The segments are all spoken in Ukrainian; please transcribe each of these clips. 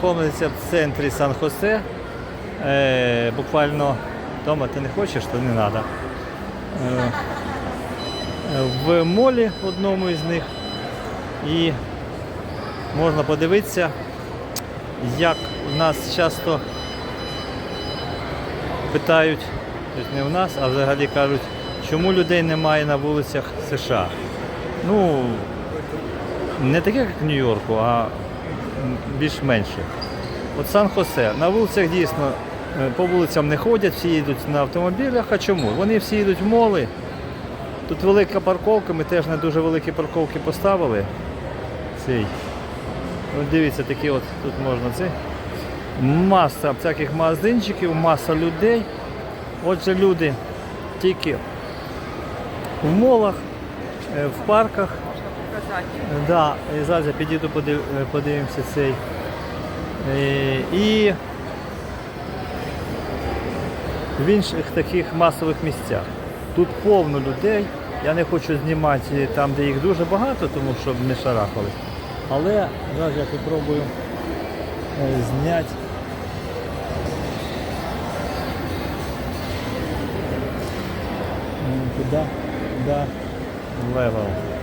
знаходимося в центрі Сан-Хосе. Е, буквально вдома ти не хочеш, то не треба. В молі одному із них. І можна подивитися, як в нас часто питають, тобто не в нас, а взагалі кажуть, чому людей немає на вулицях США. Ну, не таке, як в Нью-Йорку, а більш-менше. От Сан-Хосе. На вулицях дійсно е, по вулицям не ходять, всі їдуть на автомобілях. А чому? Вони всі їдуть в моли. Тут велика парковка, ми теж на дуже великі парковки поставили. Цей. От дивіться, такі от тут можна це. Маса всяких магазинчиків, маса людей. Отже, люди тільки в молах, е, в парках. Да, і зараз я підійду подив, е, подивимося цей. Е, І в інших таких масових місцях. Тут повно людей. Я не хочу знімати там, де їх дуже багато, тому щоб не шарахали. Але зараз я спробую е, зняти. Куди? Куди? Левел.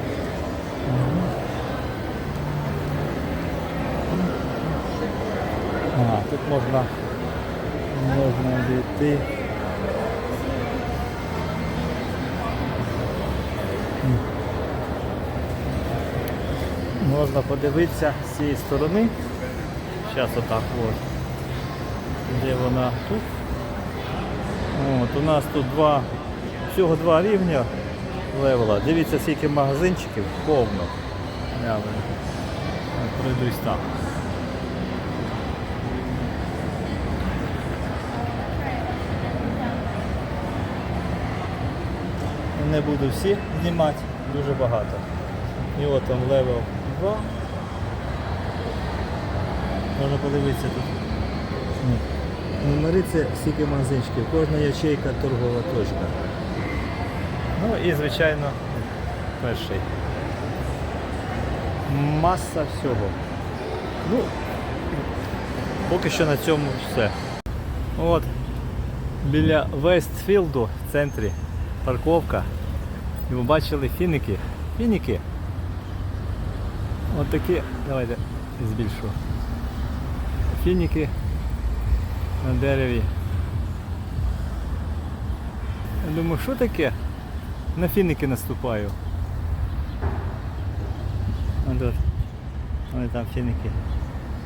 Ага, тут можна, можна дійти. Можна подивитися з цієї сторони. Зараз отак от. Де вона тут? От, у нас тут два, всього два рівня левела. Дивіться, скільки магазинчиків повно. Я пройдусь там. Не буду всі знімати, дуже багато. І от там левел 2. Можна подивитися тут. Номери це стільки магазинчиків, кожна ячейка торгова точка. Ну і звичайно перший. Маса всього. Ну, поки що на цьому все. От, біля Вестфілду в центрі парковка. І ви бачили фіники. Фініки. От такі, давайте збільшу. Фініки на дереві. Я думаю, що таке? На фіники наступаю. От. Вони там фіники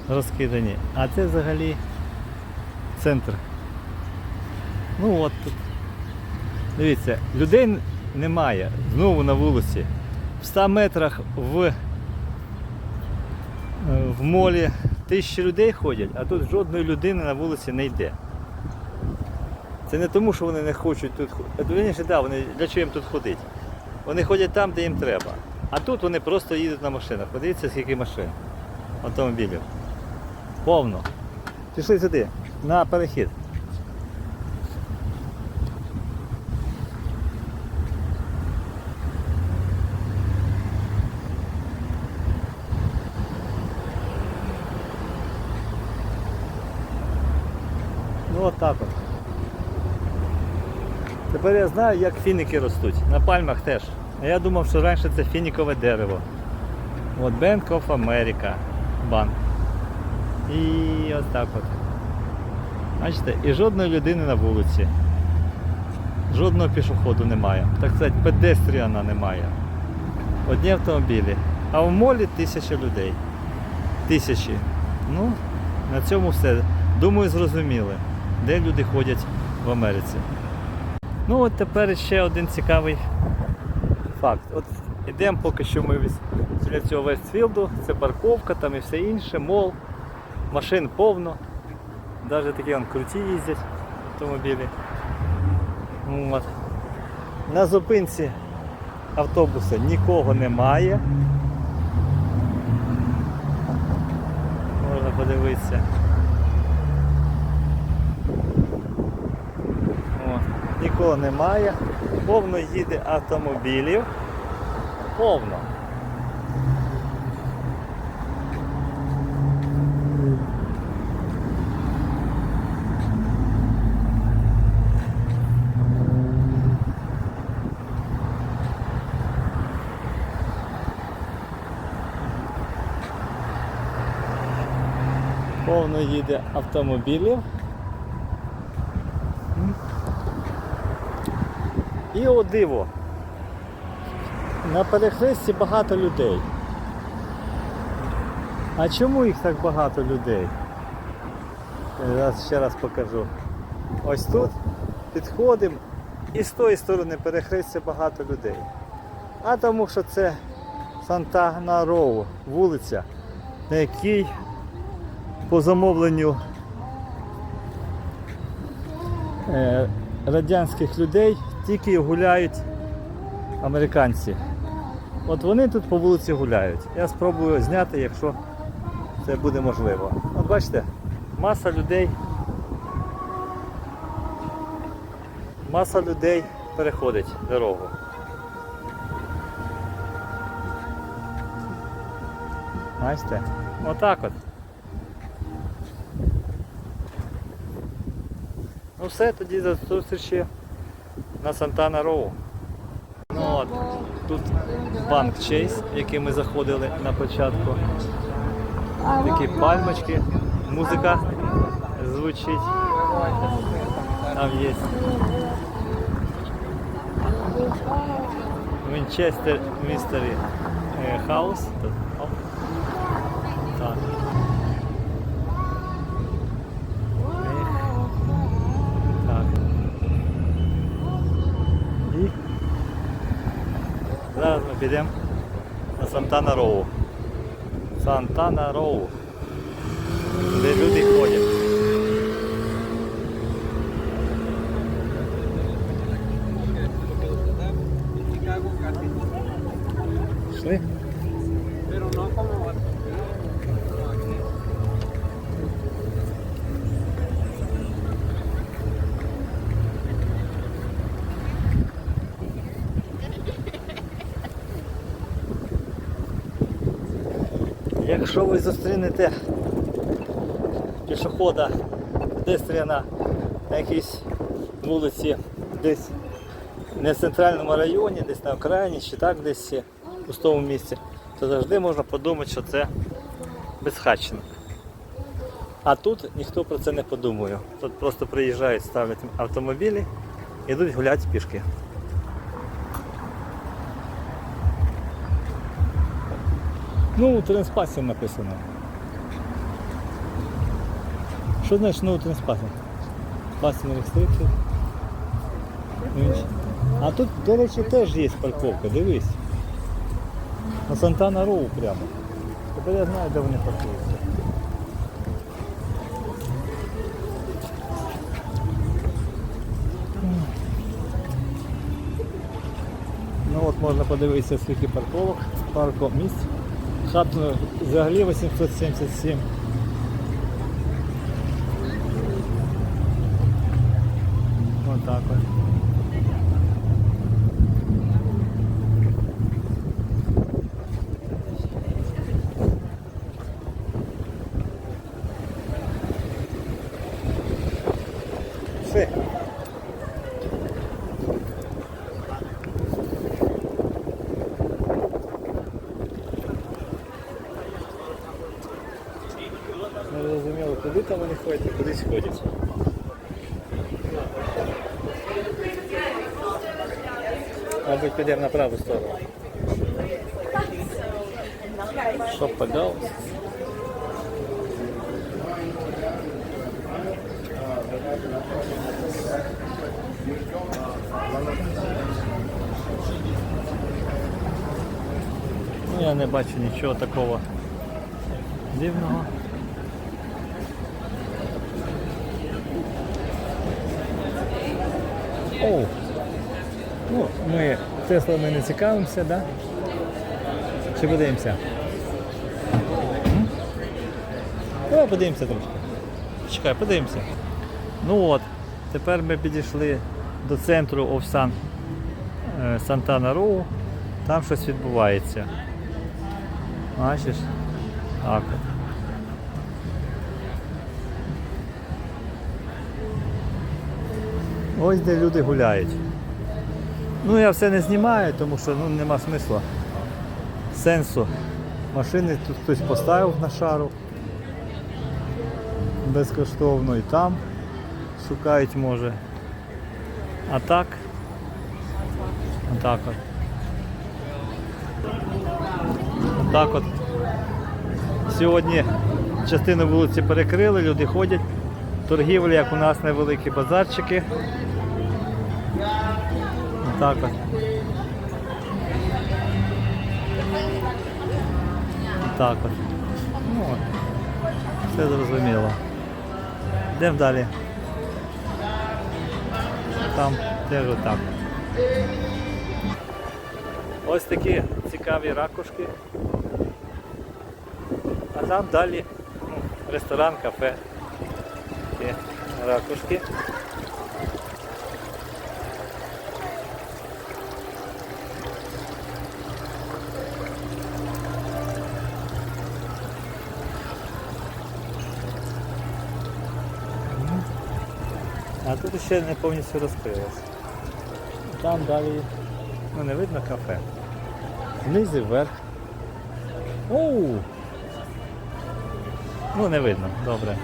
розкидані. А це взагалі центр. Ну от тут. Дивіться, людей немає. Знову на вулиці. В 100 метрах в, е, в молі тисячі людей ходять, а тут жодної людини на вулиці не йде. Це не тому, що вони не хочуть тут ходити. Да, вони для чого їм тут ходити? Вони ходять там, де їм треба. А тут вони просто їдуть на машинах. Подивіться, скільки машин, автомобілів. Повно. Пішли сюди, на перехід. Ну от так от. Тепер я знаю, як фініки ростуть. На пальмах теж. А я думав, що раніше це фінікове дерево. От Bank of America банк. І ось так от. Бачите, і жодної людини на вулиці. Жодного пішоходу немає. Так сказати, педестріана немає. Одні автомобілі. А в молі тисяча людей. Тисячі. Ну, на цьому все. Думаю, зрозуміли, де люди ходять в Америці. Ну от тепер ще один цікавий факт. От ідемо поки що ми біля цього Вестфілду, це парковка там і все інше, мол, машин повно. Навіть такі круті їздять автомобілі. Ну, От. На зупинці автобуса нікого немає. Можна подивитися. нікого немає. Повно їде автомобілів. Повно. Повно їде автомобілів. І о диво. На перехресті багато людей. А чому їх так багато людей? Зараз ще раз покажу. Ось тут підходимо і з тої сторони перехрестя багато людей. А тому що це Сантана Роу, вулиця, на якій по замовленню е, радянських людей тільки гуляють американці. От вони тут по вулиці гуляють. Я спробую зняти, якщо це буде можливо. От бачите, маса людей. Маса людей переходить дорогу. Бачите? Отак от. Ну все, тоді до зустрічі на Сантана Роу. Ну от, тут банк Чейз, який ми заходили на початку. Такі пальмочки, музика звучить. Там є Вінчестер Містері Хаус. Тут, оп. Так. Ех. Так. І зараз ми підемо на Сантана Роу. Сантана Роу. Де люди ходять. Пішли? Якщо ви зустрінете пішохода педестріана на якійсь вулиці, десь не в центральному районі, десь на окраїні, чи так десь в пустому місці, то завжди можна подумати, що це безхатченок. А тут ніхто про це не подумає. Тут просто приїжджають, ставлять автомобілі, ідуть гуляти пішки. Ну, транспасі написано. Що значить транспасі? Passing restricted. Інші. А тут, до речі, теж є парковка, дивись. На Сантана Роу прямо. Тепер я знаю, де вони паркуються. Ну от можна подивитися, скільки парковок, парко місць. Хатно взагалі 877. Отак от. куди там вони ходять, і кудись ходять. Мабуть, підемо на праву сторону. Щоб подав. Ну, я не бачу нічого такого дивного. Оу. Ну, ми Теслами не цікавимося, да? Чи подивимося? Давай подивимося трошки. Чекай, подивимося. Ну от, тепер ми підійшли до центру Овсан Сантана Роу. Там щось відбувається. Бачиш? Так Ось де люди гуляють. Ну я все не знімаю, тому що ну, нема смисла. Сенсу. Машини тут хтось поставив на шару. безкоштовно і там шукають може. А так. Отак от. Отак от. Сьогодні частину вулиці перекрили, люди ходять. Торгівля, як у нас невеликі базарчики. Отак от. Так от. Ну, все зрозуміло. Йдемо далі. Там теж отак. Ось такі цікаві ракушки. А там далі ну, ресторан, кафе. Такі ракушки. А тут ще не повністю розкрилось. Там далі ну, не видно кафе. Вниз вверх. Оу! Ну не видно, добре.